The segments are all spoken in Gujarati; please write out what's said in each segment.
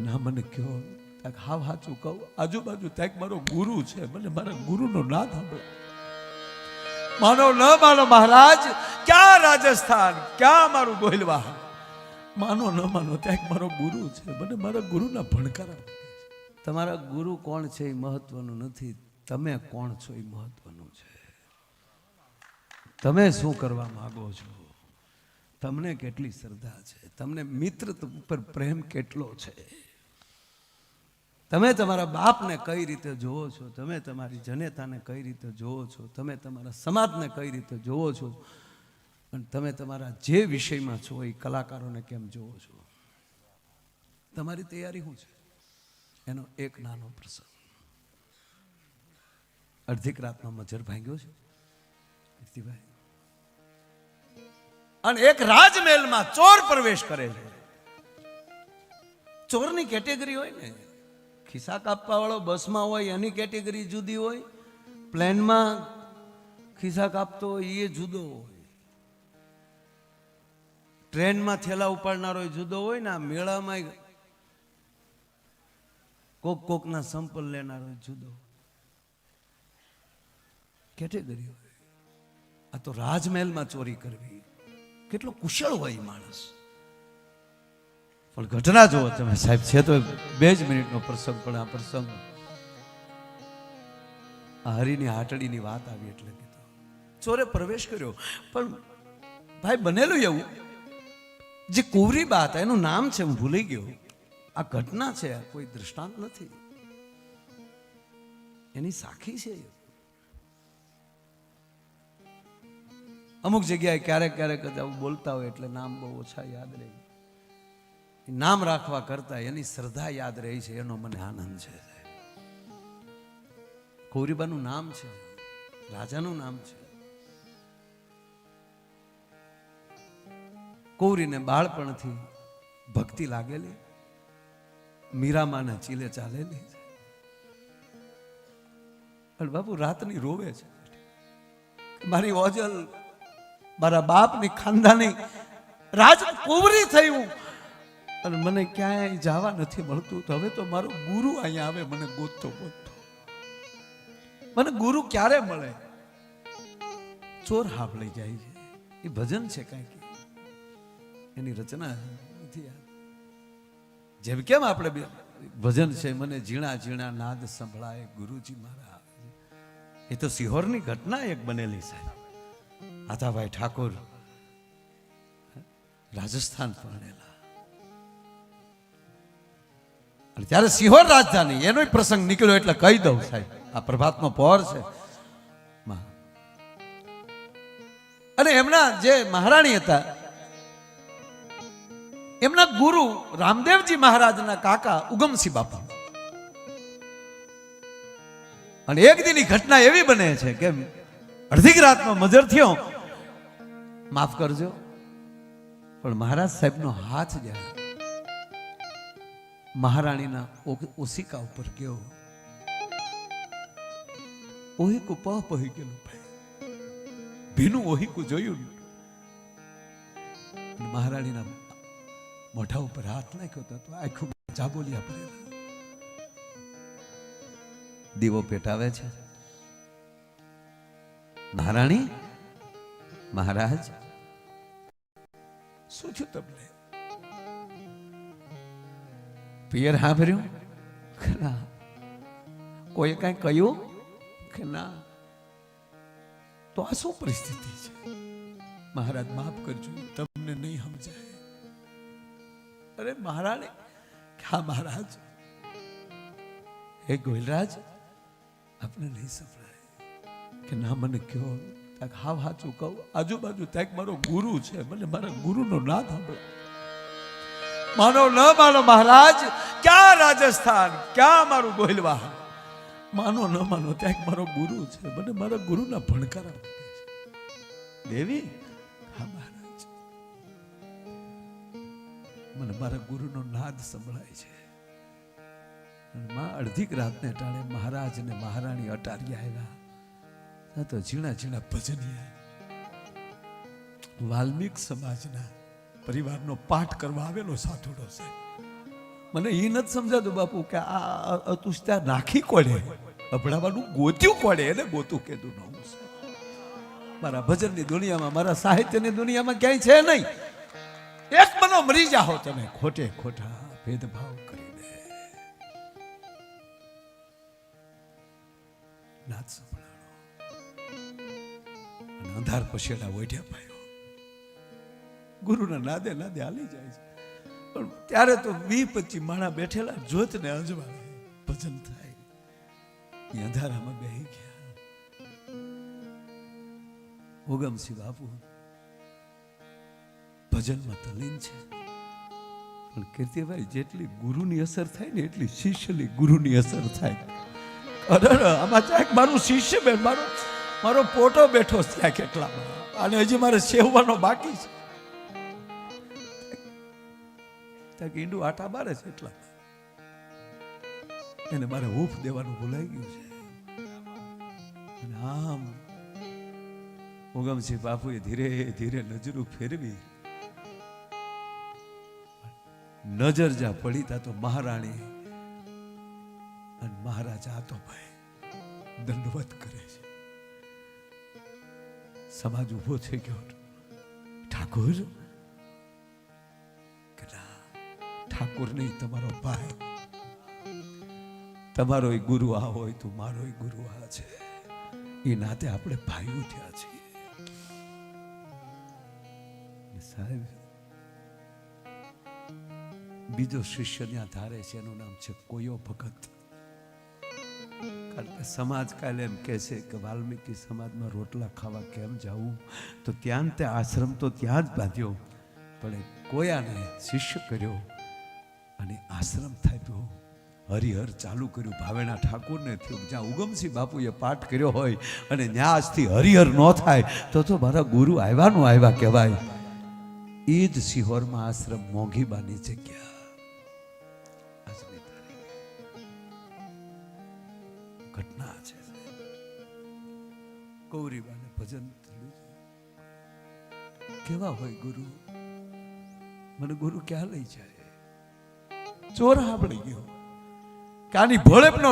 ના, મને કહો, ત્યાં હાવ સાચું કહું. આજુબાજુ ત્યાં મારો ગુરુ છે. મને મારા ગુરુનો ના સાંભળો. માનો ન માનો મહારાજ, ક્યાં રાજસ્થાન, ક્યાં મારું ગોહિલવા માનો ન માનો ત્યાં મારો ગુરુ છે. મને મારા ગુરુના ભણકારા તમારા ગુરુ કોણ છે એ મહત્વનું નથી. તમે કોણ છો એ મહત્વનું છે. તમે શું કરવા માગો છો? તમને કેટલી શ્રદ્ધા છે? તમને મિત્ર ઉપર પ્રેમ કેટલો છે? તમે તમારા બાપને કઈ રીતે જોવો છો? તમે તમારી જનેતાને કઈ રીતે જોવો છો? તમે તમારા સમાજને કઈ રીતે જોવો છો? અને તમે તમારા જે વિષયમાં છો એ કલાકારોને કેમ જોવો છો? તમારી તૈયારી શું છે? એનો એક નાનો પ્રસંગ. અડધીક રાતનો મજર ભાંગ્યો છે? કીર્તિભાઈ અને એક રાજમહેલમાં ચોર પ્રવેશ કરે છે. ચોરની કેટેગરી હોય ને, ખિસ્સા કાપવા વાળો બસમાં હોય, એની કેટેગરી જુદી હોય, પ્લેનમાં ખિસ્સા કાપતો હોય એ જુદો હોય. ટ્રેનમાં થેલા ઉપાડનારો જુદો હોય ને, આ મેળામાં કોક કોકના સંપલ લેનારો જુદો કેટેગરી હોય. આ તો રાજમહેલમાં ચોરી કરવી. કેટલો કુશળ હોય માણસ. પણ ઘટના જુઓ તમે સાહેબ, છે તો બે જ મિનિટનો પ્રસંગ, પણ આ પ્રસંગ હરિની હાટડીની વાત આવી એટલે કીધું ચોરે પ્રવેશ કર્યો. પણ ભાઈ બનેલું એવું, જે કુવરી બાત એનું નામ છે, હું ભૂલી ગયો. આ ઘટના છે કોઈ દૃષ્ટાંત નથી. એની સાખી છે અમુક જગ્યાએ ક્યારેક ક્યારેક જ આવું બોલતા હોય એટલે નામ બહુ ઓછા યાદ રહે. નામ રાખવા કરતા એની શ્રદ્ધા યાદ રહી છે, એનો મને આનંદ છે. કૌરીબાનું નામ છે, રાજાનું નામ છે. કોરીને બાળપણથી ભક્તિ લાગેલી, મીરામાના ચીલે ચાલેલી. છે પણ બાપુ રાતની રોવે છે. મારી ઓજલ મારા બાપની ખાનદાની રાજ કુંવરી થયું. અને મને ક્યાંય જવા નથી મળતું. તો હવે તો મારો ગુરુ અહીંયા આવે, મને ગોતતો ગોતતો. મને ગુરુ ક્યારે મળે? ચોર હાફ લઈ જાય છે. એ ભજન છે કાંઈક એની રચના નથી જેમ કેમ આપણે ભજન છે, મને ઝીણા ઝીણા નાદ સંભળાય, ગુરુજી મારા. એ તો સિહોરની ઘટના એક બનેલી સાહેબ. આતાભાઈ ઠાકોર રાજસ્થાન પરણેલા. અને ત્યારે સિહોર રાજધાની એનો પ્રસંગ નીકળ્યો એટલે કહી દઉં સાહેબ, આ પ્રભાતનો પહોર છે. અને એમના જે મહારાણી હતા, એમના ગુરુ રામદેવજી મહારાજના કાકા ઉગમસિંહ બાપા. અને એક દીની ઘટના એવી બને છે કે અડધી રાતમાં મજર થયો માફ કરજો. પણ મહારાજ સાહેબનો હાથ જાય મહારાણીના ઓશિકા ઉપર ગયો, ઓહિકું પહ પહી ગયેલું ભાઈ ભીનું ઓહિકું જોયું. મહારાણીના મોઢા ઉપર હાથ નાખ્યો તો આખું જાબોલિયા પડેલા દીવો પેટાવે છે. મહારાણી, મહારાજ શું થયું તમને પિયર સાંભળ્યું કે ના કોઈ કઈ કહ્યું કે ના તો આ શું પરિસ્થિતિ છે મહારાજ માફ કરજો તમને નહીં સમજાય અરે મહારાણી હા મહારાજ હે ગોયલરાજ આપને નહીં સંભળાય કે ના મને કહો ત્યાં હાવ કહું. આજુબાજુ ત્યાં મારો ગુરુ છે. મને મારા ગુરુનો ના સાંભળો. માનો ન માનો મહારાજ, ક્યાં રાજસ્થાન? ક્યાં મારું ગોહિલવા માનો ન માનો ત્યાં મારો ગુરુ છે. મને મારા ગુરુના ભણકારા દેવી? હા મહારાજ. મને મારા ગુરુનો નાદ સંભળાય છે. માં અડધીક રાતને ટાણે મહારાજ ને મહારાણી અટારી આવ્યા ત્યાં તો ઝીણા ઝીણા ભજનીય. વાલ્મીક સમાજના પરિવારનો પાઠ કરવા આવેલો સાધુડો સાહેબ. મને એ નથી સમજાતું બાપુ કે આ અતુષ્ટા નાખી કોડે અભડાવાનું ગોત્યું કોડે એને ગોતું કીધું નવું મારા ભજનની દુનિયામાં, મારા સાહિત્યની દુનિયામાં ક્યાંય છે નહીં. એક બનો મરી જાઓ તમે. ખોટે ખોટા ભેદભાવ કરીને નાચ સંભળાણો અને અંધાર પછેડા વઢ્યા પાયો. ગુરુના નાદે નાદે હાલી જાય છે. પણ ત્યારે તો વી પચી માણા બેઠેલા જોતને અંજવા ભજન થાય. એ અંધારામાં બેહી ગયા. ઉગમસિંહ બાપુ ભજનમાં તલીન છે. પણ કીર્તિભાઈ, જેટલી ગુરુની અસર થાય ને એટલી શિષ્યની ગુરુની અસર થાય. આમાં ચાક મારું શિષ્ય બેન, મારો મારો પોટો બેઠો ત્યાં કેટલામાં. અને હજી મારે સેવવાનો બાકી છે. ઈંડું આટા મારે છે એટલા એને મારે હૂફ દેવાનું ભૂલાઈ ગયું છે. આમ ઉગમસિંહ બાપુએ ધીરે ધીરે નજરું ફેરવી. નજર જા પડી તા તો મહારાણી અને મહારાજા તો ભાઈ દંડવત કરે છે. સમાજ ઊભો થઈ ગયો ઠાકોર? ઠાકોર નહીં, તમારો ભાઈ. તમારો ગુરુ આ હોય તો મારો ગુરુ આ છે. એ નાતે આપણે ભાઈઓ થયા છીએ. સાહેબ, બીજો શિષ્ય ત્યાં ધારે છે, એનું નામ છે કોયો ભગત. સમાજ કાલે એમ કહે છે કે વાલ્મીકી સમાજમાં રોટલા ખાવા કેમ જવું તો ત્યાં તે આશ્રમ તો ત્યાં જ બાંધ્યો. પણ કોયાને શિષ્ય કર્યો અને આશ્રમ થાપ્યો. હરિહર ચાલુ કર્યું. ભાવેણા ઠાકોરને થયું જ્યાં ઉગમસિંહ બાપુએ પાઠ કર્યો હોય અને આજથી હરિહર ન થાય, તો તો મારા ગુરુ આવ્યાનું આવ્યા કહેવાય. એ જ સિહોરમાં આશ્રમ મોંઘીબાની જગ્યા. ઘટના છે. ગૌરીબાને ભજન. કેવા હોય ગુરુ? મને ગુરુ ક્યાં લઈ જાય? ચોર આપણી ગયો. કે આની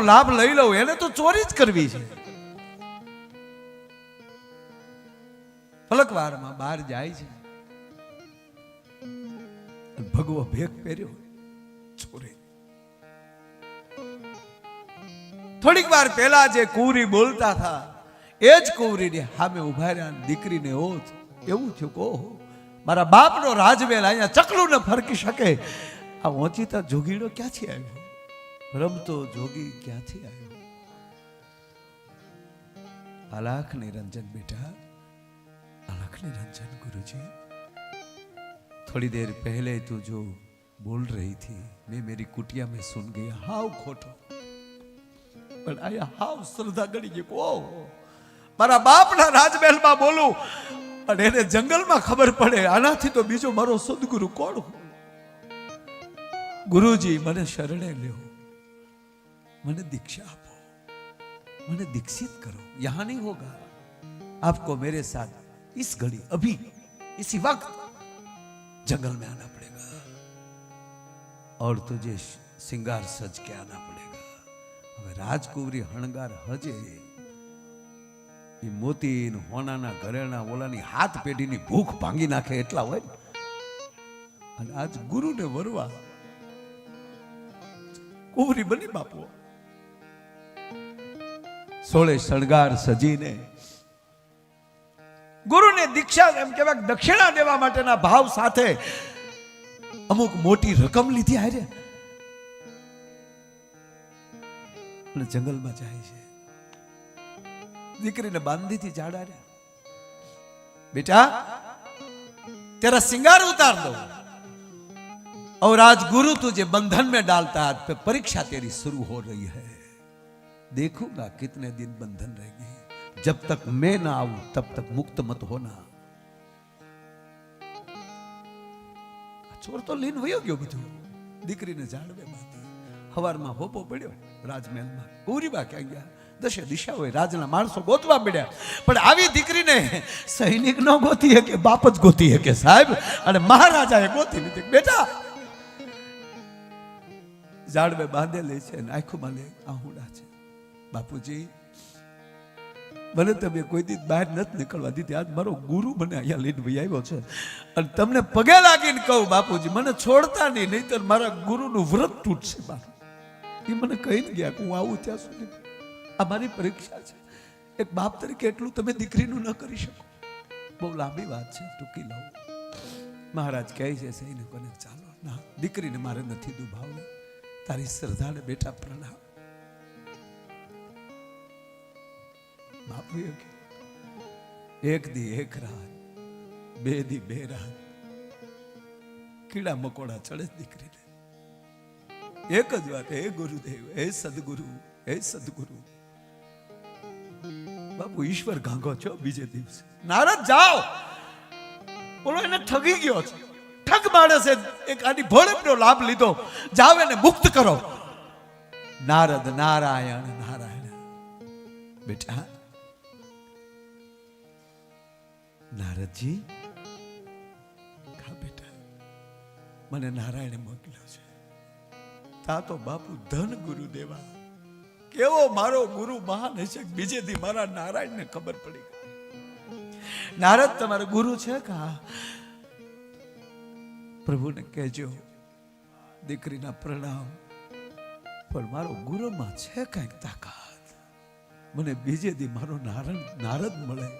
લાભ લઈ લઉં, એને તો ચોરી જ કરવી છે. પલકવારમાં બહાર જાય છે. ભગવો ભેગ પહેર્યો ચોરી થોડીક વાર પહેલા જે કુરી બોલતા હતા એ જ કુરીને સામે ઉભા રહ્યા દીકરીને ઓત એવું થયું કહો મારા બાપનો રાજમહેલ અહીંયા ચકલું ને ફરકી શકે આ ઓચિતા જોગીડો ક્યાંથી આવ્યો રમતો જોગી ક્યાંથી આવ્યો અલખ નિરંજન બેટા અલખ નિરંજન ગુરુજી થોડી देर पहले तू जो बोल रही थी मैं मेरी कुटिया में सुन गया हाउ खोटो પણ આયા હાવ શ્રદ્ધા ગળી ગઈ ઓ મારા બાપના રાજમહેલમાં બોલું અને એને જંગલમાં ખબર પડે આનાથી તો બીજો મારો સદગુરુ કોણ હોય? ગુરુજી મને શરણે લ્યો મને દીક્ષા આપો મને दीक्षित करो यहाँ नहीं होगा आपको मेरे साथ इस घड़ी अभी इसी वक्त जंगल में आना पड़ेगा और तुझे सिंगार सज के आना पड़ेगा હવે રાજકુંવરી હણગાર હજે, એ મોતી હોનાના ઘરેણા ઓલાની હાથ પેઢીની ભૂખ ભાંગી નાખે એટલા હોય ને. અને આજ ગુરુને વરવા કુવરી બની બાપુ સોળે શણગાર સજીને ગુરુને દીક્ષા એમ કહેવાય દક્ષિણા દેવા માટેના ભાવ સાથે અમુક મોટી રકમ લીધી હારે અને જંગલમાં જાય છે દીકરીને બાંધીથી ઝાડા રહ્યા બેટા तेरा सिंगार उतार दो और आज गुरु तुझे बंधन में डालता है पे परीक्षा तेरी शुरू हो रही है देखूंगा कितने दिन बंधन रहेगी जब तक मैं ना आऊं तब तक मुक्त मत होना આ ચોર તો લીન વયો ગયો બધું દીકરીને જાળવે બાંધી હવારમાં હોપો પડ્યો રાજમહેલમાં. ગૌરીબા ક્યાં ગયા? દશે દિશા હોય રાજના માણસો ગોતવા પડ્યા. પણ આવી દીકરીને સૈનિક ન ગોતી કે બાપ જ ગોતી કે સાહેબ. અને મહારાજાએ ગોતી લીધી. બેટા, ઝાડવે બાંધેલી છે અને આંખોમાં લે, આહુડા છે. બાપુજી, મને તમે કોઈ દી બહાર નથી નીકળવા દીધી. આજ મારો ગુરુ મને અહીંયા લઈને ભાઈ આવ્યો છે. અને તમને પગે લાગીને કહું બાપુજી, મને છોડતા નહીં, નહીતર મારા ગુરુનું વ્રત તૂટશે મારું. એ મને કહીને ગયા કે હું આવું ત્યાં સુધી. આ મારી પરીક્ષા છે. એક બાપ તરીકે એટલું તમે દીકરીનું ન કરી શકો. બહુ લાંબી વાત છે, ટૂંકી લઉં. મહારાજ કહે છે, સહીને ચાલો. ના, દીકરીને મારે નથી દુભાવવી. તારી શ્રદ્ધાને બેટા પ્રણામ. એક દી એક રાત, બે દી બે રાત, કીડા મકોડા ચડે દીકરીને. એક જ વાત, હે ગુરુદેવ, હે સદગુરુ હે સદગુરુ. બાપુ, ઈશ્વર ગાંગો છો બીજે દિવસે. નારદ, જાઓ. બોલો, એને ઠગી ગયો છે. ઠગ માણસે એક આની ભોળપનો લાભ લીધો. જાવ એને મુક્ત કરો. નારદ, નારાયણ નારાયણ. બેટા, નારદજી ખા બેટા? મને નારાયણે મોકલ્યો છે. તા તો બાપુ ધન ગુરુ દેવા. કેવો મારો ગુરુ મહાન હશે બીજે બીજેથી મારા નારાયણને ખબર પડી ગઈ. નારદ તમારો ગુરુ છે કા? પ્રભુને કહેજો, દીકરીના પ્રણામ. પણ મારો ગુરુમાં છે કાંઈક તાકાત. મને બીજે દી મારો નારણ નારદ મળે.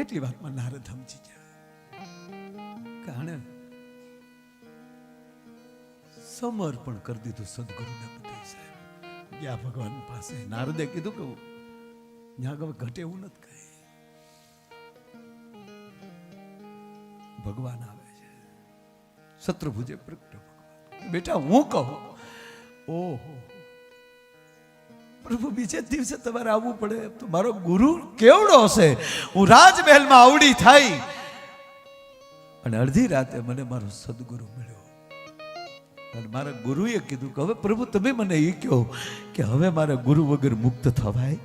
એટલી વાતમાં નારદ સમજી જાય. કે આણે સમર્પણ કરી દીધું સદગુરુને બધે સાહેબ. ગયા ભગવાન પાસે નારદે કીધું કે ત્યાં ઘટે એવું નથી કહે ભગવાન આવે છે. શત્રુભુજે પ્રગટ ભગવાન. બેટા, હું કહું, ઓહો. પ્રભુ, બીજે દિવસે તમારે આવવું પડે. તો મારો ગુરુ કેવડો હશે? હું રાજમહેલમાં આવડી થઈ અને અડધી રાતે મને મારો સદગુરુ મળ્યો. અને મારા ગુરુએ કીધું કે હવે પ્રભુ તમે મને એ કહો કે હવે મારા ગુરુ વગર મુક્ત થવાય?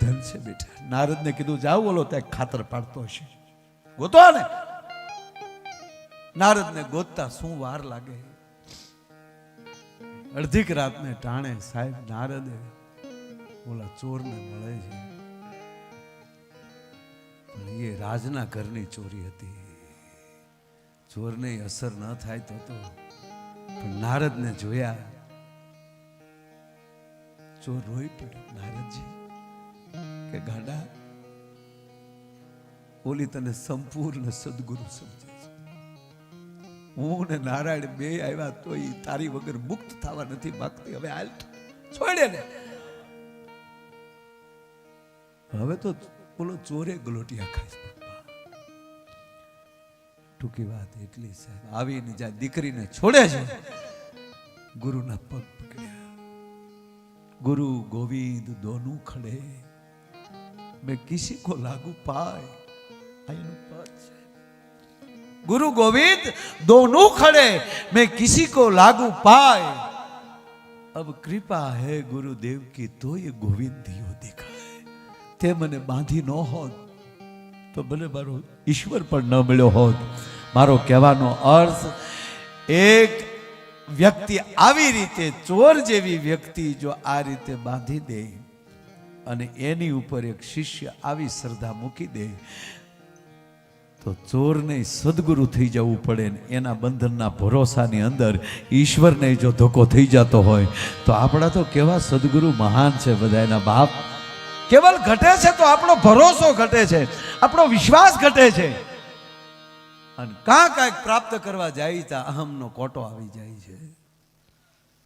ધન છે બેટા. નારદને કીધું જાવ બોલો, ત્યાં ખાતર પાડતો હશે. ગોતો ને નારદને ગોતતા શું વાર લાગે? અડધીક રાતને ટાણે સાહેબ નારદે ઓલા ચોરને મળે છે. પણ એ રાજના ઘરની ચોરી હતી. ચોરને અસર ન થાય તો તો. પણ નારદને જોયા, ચોર રોઈ પડ્યો. નારદજી, કે ગાડા, ઓલી તને સંપૂર્ણ સદગુરુ સમજે છે. હું ને નારાયણ બે આવ્યા તો એ તારી વગર મુક્ત થવા નથી માગતી. હવે હાલ છોડે ને. હવે તો બોલો ચોરે ગલોટિયા ખાય ટૂંકી વાત એટલી સાહેબ આવીને જ્યાં દીકરીને છોડે છે ગુરુના પગ પકડ્યા ગુરુ ગોવિંદ દોનું ખડે મેં કિસી કો લાગુ પાય આ એનું પદ છે ગુરુ ગોવિંદ દોનું ખડે મેં કિસી કો લાગુ પાય અબ કૃપા હે ગુરુદેવ કી તો એ ગોવિંદ દિયો દિખાય તે મને બાંધી ન હોત તો ભલે મારો ઈશ્વર પણ ન મળ્યો હોત, મારો કહેવાનો અર્થ, એક વ્યક્તિ આવી રીતે ચોર જેવી વ્યક્તિ જો આ રીતે બાંધી દે અને એની ઉપર એક શિષ્ય આવી શ્રદ્ધા મૂકી દે, તો ચોરને સદગુરુ થઈ જવું પડે ને એના બંધનના ભરોસાની અંદર ઈશ્વરને જો ધોકો થઈ જતો હોય, તો આપણા તો કેવા સદગુરુ મહાન છે બધા એના બાપ. કેવલ ઘટે છે તો આપણો ભરોસો ઘટે છે, આપણો વિશ્વાસ ઘટે છે. અને કાં કાંઈક પ્રાપ્ત કરવા જાય ત્યાં અહમનો કોટો આવી જાય છે.